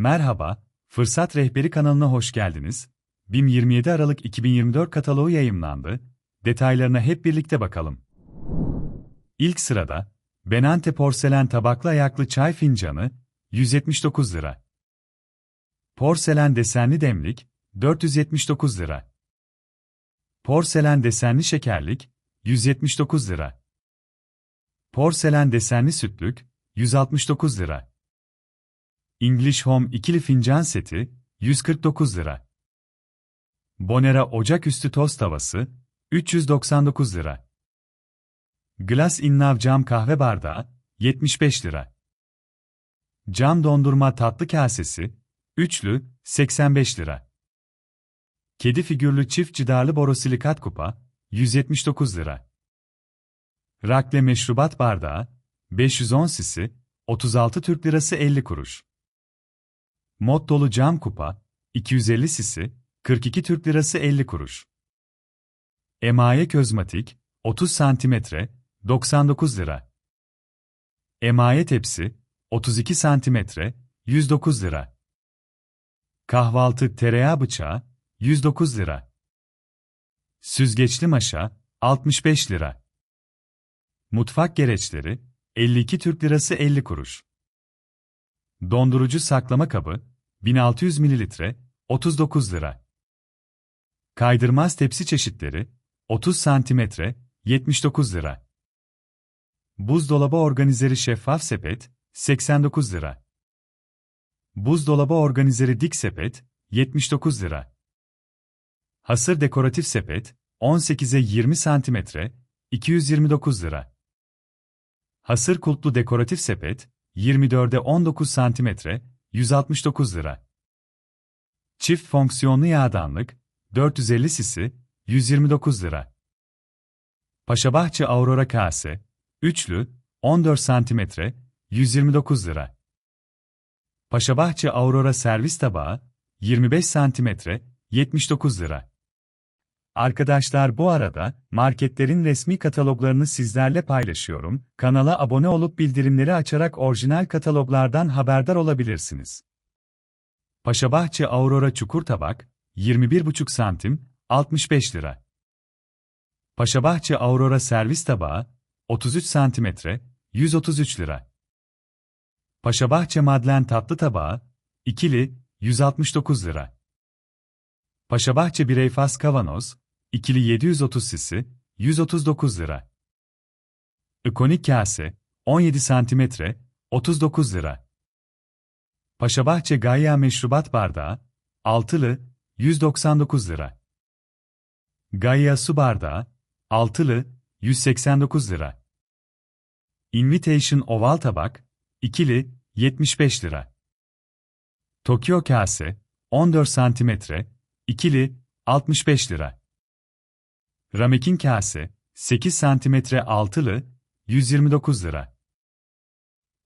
Merhaba, Fırsat Rehberi kanalına hoş geldiniz. BİM 27 Aralık 2024 kataloğu yayımlandı. Detaylarına hep birlikte bakalım. İlk sırada, Benante porselen tabaklı ayaklı çay fincanı, 179 lira. Porselen desenli demlik, 479 lira. Porselen desenli şekerlik, 179 lira. Porselen desenli sütlük, 169 lira. English Home ikili fincan seti, 149 lira. Bonera ocaküstü tost tavası, 399 lira. Glass Innav cam kahve bardağı, 75 lira. Cam dondurma tatlı kasesi, üçlü, 85 lira. Kedi figürlü çift cidarlı borosilikat kupa, 179 lira. Rakle meşrubat bardağı, 510 sisi, 36 Türk Lirası 50 kuruş. Mod dolu cam kupa, 250 sisi, 42 Türk Lirası 50 kuruş. Emaye közmatik, 30 santimetre, 99 lira. Emaye tepsi, 32 santimetre, 109 lira. Kahvaltı tereyağı bıçağı, 109 lira. Süzgeçli maşa, 65 lira. Mutfak gereçleri, 52 Türk Lirası 50 kuruş. Dondurucu saklama kabı, 1600 mililitre, 39 lira. Kaydırmaz tepsi çeşitleri, 30 santimetre, 79 lira. Buzdolabı organizeri şeffaf sepet, 89 lira. Buzdolabı organizeri dik sepet, 79 lira. Hasır dekoratif sepet, 18'e 20 santimetre, 229 lira. Hasır kulplu dekoratif sepet, 24'e 19 santimetre, 169 lira. Çift fonksiyonlu yağdanlık, 450 sisi, 129 lira. Paşabahçe Aurora kase, üçlü, 14 santimetre, 129 lira. Paşabahçe Aurora servis tabağı, 25 santimetre, 79 lira. Arkadaşlar bu arada, marketlerin resmi kataloglarını sizlerle paylaşıyorum. Kanala abone olup bildirimleri açarak orijinal kataloglardan haberdar olabilirsiniz. Paşabahçe Aurora Çukur Tabak, 21,5 santim, 65 lira. Paşabahçe Aurora Servis Tabağı, 33 santimetre, 133 lira. Paşabahçe Madlen Tatlı Tabağı, ikili, 169 lira. Paşabahçe Bireyfas Kavanoz, ikili 730 sisi, 139 lira. Ikonik Kase, 17 santimetre, 39 lira. Paşabahçe Gaya Meşrubat Bardağı, altılı, 199 lira. Gaya Su Bardağı, altılı, 189 lira. Invitation Oval Tabak, ikili, 75 lira. Tokyo Kase, 14 santimetre, ikili, 65 lira. Ramekin Kase, 8 santimetre altılı, 129 lira.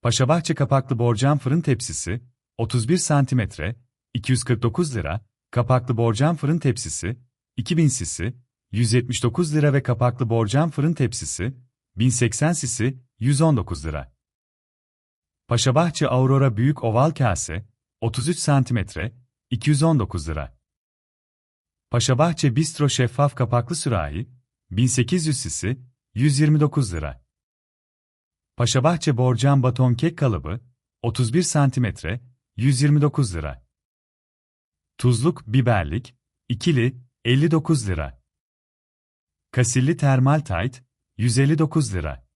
Paşabahçe kapaklı borcam fırın tepsisi, 31 santimetre, 249 lira, kapaklı borcam fırın tepsisi, 2000 sisi, 179 lira ve kapaklı borcam fırın tepsisi, 1080 sisi, 119 lira. Paşabahçe Aurora Büyük Oval Kase, 33 santimetre, 219 lira. Paşabahçe Bistro Şeffaf Kapaklı Sürahi, 1800 sisi, 129 lira. Paşabahçe Borcam Baton Kek Kalıbı, 31 santimetre, 129 lira. Tuzluk, biberlik, ikili, 59 lira. Kasilli termal tayt, 159 lira.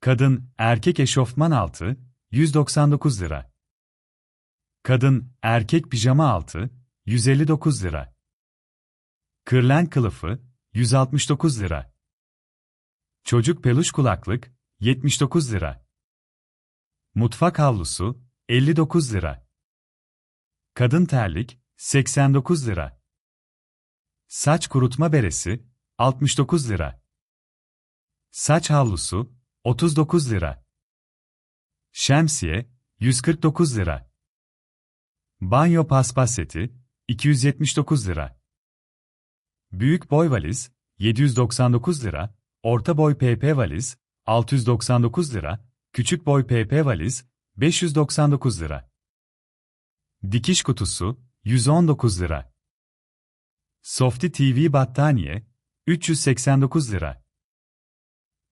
Kadın, erkek eşofman altı, 199 lira. Kadın, erkek pijama altı, 159 lira. Kırlen kılıfı, 169 lira. Çocuk peluş kulaklık, 79 lira. Mutfak havlusu, 59 lira. Kadın terlik, 89 lira. Saç kurutma beresi, 69 lira. Saç havlusu, 39 lira. Şemsiye, 149 lira. Banyo paspas seti, 279 lira. Büyük boy valiz, 799 lira. Orta boy PP valiz, 699 lira. Küçük boy PP valiz, 599 lira. Dikiş kutusu, 119 lira. Softy TV battaniye, 389 lira.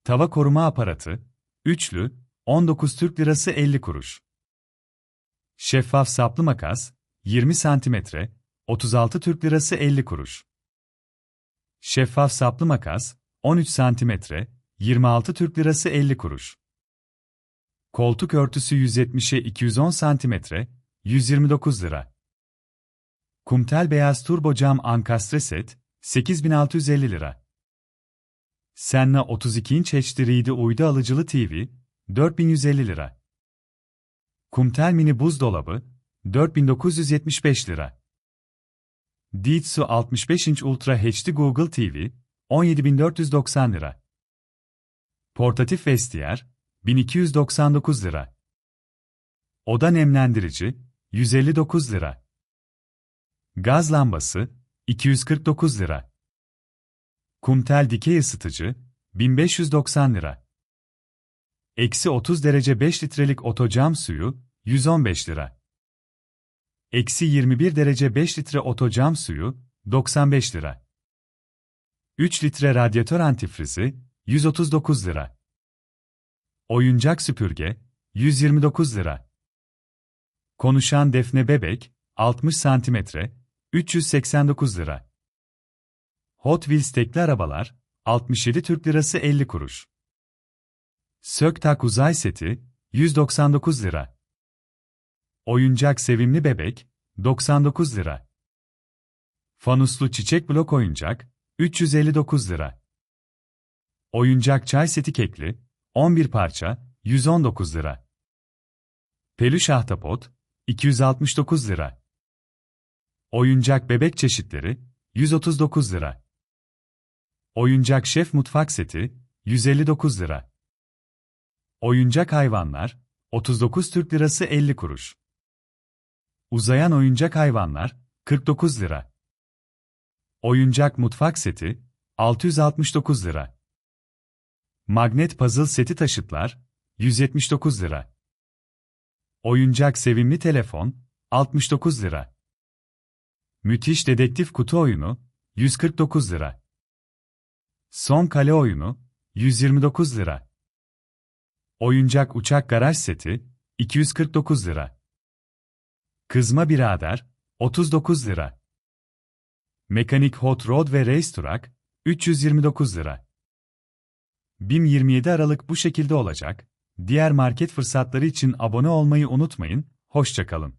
Tava koruma aparatı, üçlü, 19 Türk Lirası 50 kuruş. Şeffaf saplı makas, 20 santimetre, 36 Türk Lirası 50 kuruş. Şeffaf saplı makas, 13 santimetre, 26 Türk Lirası 50 kuruş. Koltuk örtüsü 170'e 210 santimetre, 129 lira. Kumtel beyaz turbo cam ankastre set, 8650 lira. Senna 32 inç HD uydu alıcılı TV, 4150 lira. Kumtel mini buzdolabı, 4975 lira. Diitsu 65 inç Ultra HD Google TV, 17490 lira. Portatif vestiyer, 1299 lira. Oda nemlendirici, 159 lira. Gaz lambası, 249 lira. Kumtel dikey ısıtıcı, 1590 lira. Eksi 30 derece 5 litrelik oto cam suyu, 115 lira. Eksi 21 derece 5 litre oto cam suyu, 95 lira. 3 litre radyatör antifrizi, 139 lira. Oyuncak süpürge, 129 lira. Konuşan defne bebek, 60 santimetre, 389 lira. Hot Wheels tekli arabalar, 67 Türk Lirası 50 kuruş. Söktak uzay seti, 199 lira. Oyuncak sevimli bebek, 99 lira. Fanuslu çiçek blok oyuncak, 359 lira. Oyuncak çay seti kekli, 11 parça, 119 lira. Peluş ahtapot, 269 lira. Oyuncak bebek çeşitleri, 139 lira. Oyuncak şef mutfak seti, 159 lira. Oyuncak hayvanlar, 39 Türk Lirası 50 kuruş. Uzayan oyuncak hayvanlar, 49 lira. Oyuncak mutfak seti, 669 lira. Magnet puzzle seti taşıtlar, 179 lira. Oyuncak sevimli telefon, 69 lira. Müthiş dedektif kutu oyunu, 149 lira. Son kale oyunu, 129 lira. Oyuncak uçak garaj seti, 249 lira. Kızma birader, 39 lira. Mekanik Hot Rod ve Race Truck, 329 lira. BİM 27 Aralık bu şekilde olacak. Diğer market fırsatları için abone olmayı unutmayın, hoşçakalın.